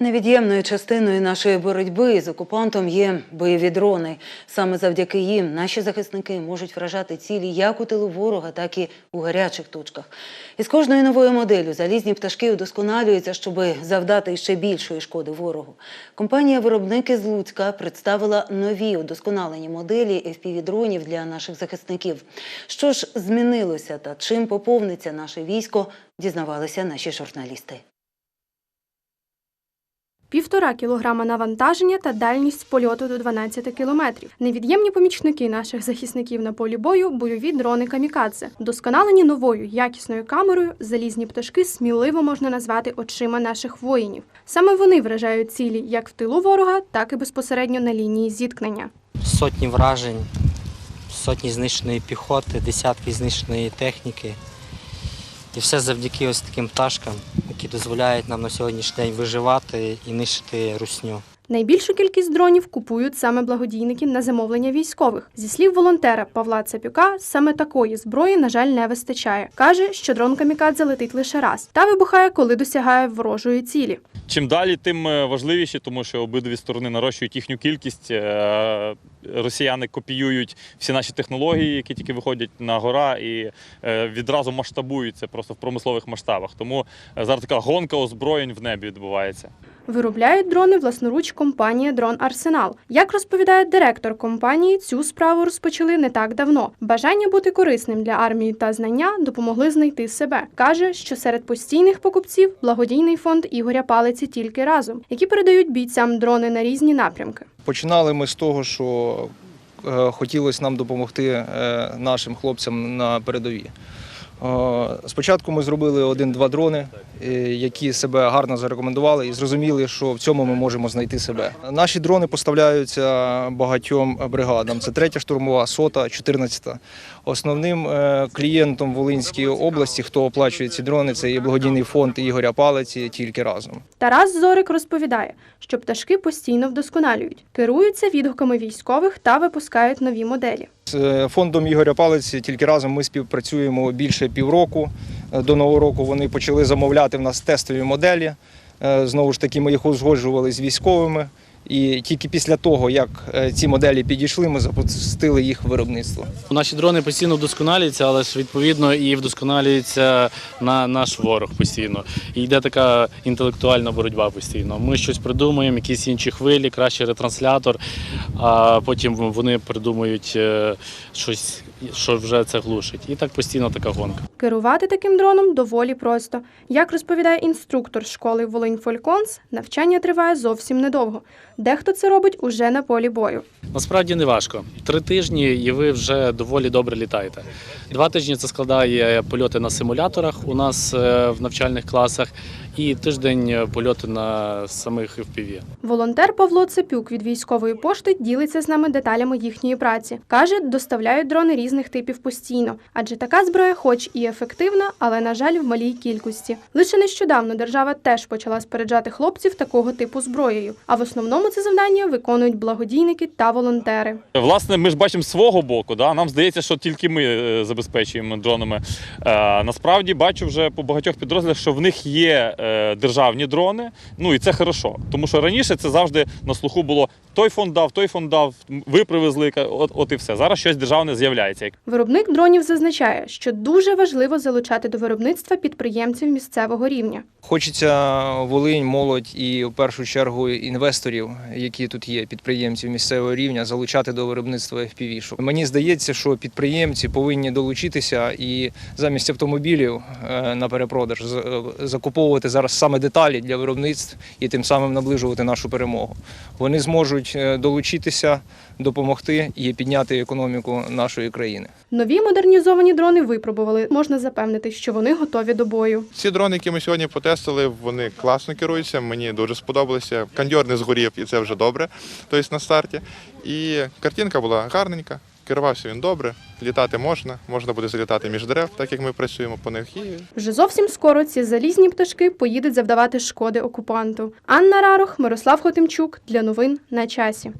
Невід'ємною частиною нашої боротьби з окупантом є бойові дрони. Саме завдяки їм наші захисники можуть вражати цілі як у тилу ворога, так і у гарячих точках. І з кожною новою моделлю залізні пташки удосконалюються, щоб завдати ще більшої шкоди ворогу. Компанія виробники з Луцька представила нові удосконалені моделі FPV-дронів для наших захисників. Що ж змінилося та чим поповниться наше військо, дізнавалися наші журналісти. Півтора кілограма навантаження та дальність польоту до 12 кілометрів. Невід'ємні помічники наших захисників на полі бою бойові дрони камікадзе. Досконалені новою якісною камерою, залізні пташки сміливо можна назвати очима наших воїнів. Саме вони вражають цілі як в тилу ворога, так і безпосередньо на лінії зіткнення. сотні вражень, сотні знищеної піхоти, десятки знищеної техніки. І все завдяки ось таким пташкам, які дозволяють нам на сьогоднішній день виживати і нищити русню. Найбільшу кількість дронів купують саме благодійники на замовлення військових. Зі слів волонтера Павла Цапюка, саме такої зброї, на жаль, не вистачає. Каже, що дрон камікадзе летить лише раз та вибухає, коли досягає ворожої цілі. Чим далі, тим е, важливіше, тому що обидві сторони нарощують їхню кількість. Е, Росіяни копіюють всі наші технології, які тільки виходять на гора, і е, відразу масштабуються просто в промислових масштабах. Тому зараз така гонка озброєнь в небі відбувається. Виробляють дрони власноруч компанія Дрон Арсенал. Як розповідає директор компанії, цю справу розпочали не так давно. Бажання бути корисним для армії та знання допомогли знайти себе. каже, що серед постійних покупців благодійний фонд Ігоря Палиці тільки разом, які передають бійцям дрони на різні напрямки. Починали ми з того, що е, хотілося нам допомогти е, нашим хлопцям на передовій. Е, Спочатку ми зробили один-два дрони, які себе гарно зарекомендували і зрозуміли, що в цьому ми можемо знайти себе. Наші дрони поставляються багатьом бригадам. Це третя штурмова, сота, 14. Основним е, клієнтом Волинської області, хто оплачує ці дрони, це є благодійний фонд Ігоря Палиці тільки разом. Тарас Зорик розповідає, що пташки постійно вдосконалюють, керуються відгуками військових та випускають нові моделі. З е, фондом Ігоря Палиці тільки разом ми співпрацюємо більше півроку. Е, До нового року вони почали замовляти в нас тестові моделі. Е, Знову ж таки, ми їх узгоджували з військовими. І тільки після того, як е, ці моделі підійшли, ми запустили їх в виробництво. Наші дрони постійно вдосконалюються, але ж відповідно і вдосконалюється на наш ворог постійно. І йде така інтелектуальна боротьба постійно. Ми щось придумуємо, якісь інші хвилі, кращий ретранслятор, а потім вони придумують щось, що вже це глушить. І так постійно така гонка. Керувати таким дроном доволі просто. Як розповідає інструктор школи Волинь Фольконс, навчання триває зовсім недовго. Дехто це робить уже на полі бою. Насправді не важко. Три тижні і ви вже доволі добре літаєте. Два тижні це складає польоти на симуляторах у нас е, в навчальних класах, і тиждень е, польоти на самих FPV. Волонтер Павло Цепюк від військової пошти ділиться з нами деталями їхньої праці. Каже, доставляють дрони різних типів постійно, адже така зброя, хоч і ефективна, але на жаль, в малій кількості. Лише нещодавно держава теж почала споряджати хлопців такого типу зброєю. А в основному це завдання виконують благодійники та волонтери. Власне, ми ж бачимо свого боку. Да? Нам здається, що тільки ми е, забезпечуємо дронами. Е, насправді бачу вже по багатьох підрозділах, що в них є державні дрони. Ну і це хорошо. Тому що раніше це завжди на слуху було той фонд дав, той фонд дав, ви привезли, ка- от, от і все. Зараз щось державне з'являється. Виробник дронів зазначає, що дуже важливо залучати до виробництва підприємців місцевого рівня. Хочеться Волинь, молодь і в першу чергу інвесторів, які тут є, підприємців місцевого рівня, залучати до виробництва FPV. Мені здається, що підприємці повинні долучитися і замість автомобілів е, на перепродаж з- е, закуповувати зараз саме деталі для виробництв і тим самим наближувати нашу перемогу. Вони зможуть е, долучитися, допомогти і підняти економіку нашої країни. Нові модернізовані дрони випробували. Можна запевнити, що вони готові до бою. Ці дрони, які ми сьогодні потестили, вони класно керуються. Мені дуже сподобалося. Кандьор не згорів, і це вже добре. Тобто на старті. І картинка була гарненька. Керувався він добре, літати можна, можна буде залітати між дерев, так як ми працюємо по них. Вже зовсім скоро ці залізні пташки поїдуть завдавати шкоди окупанту. Анна Рарох, Мирослав Хотимчук для новин на часі.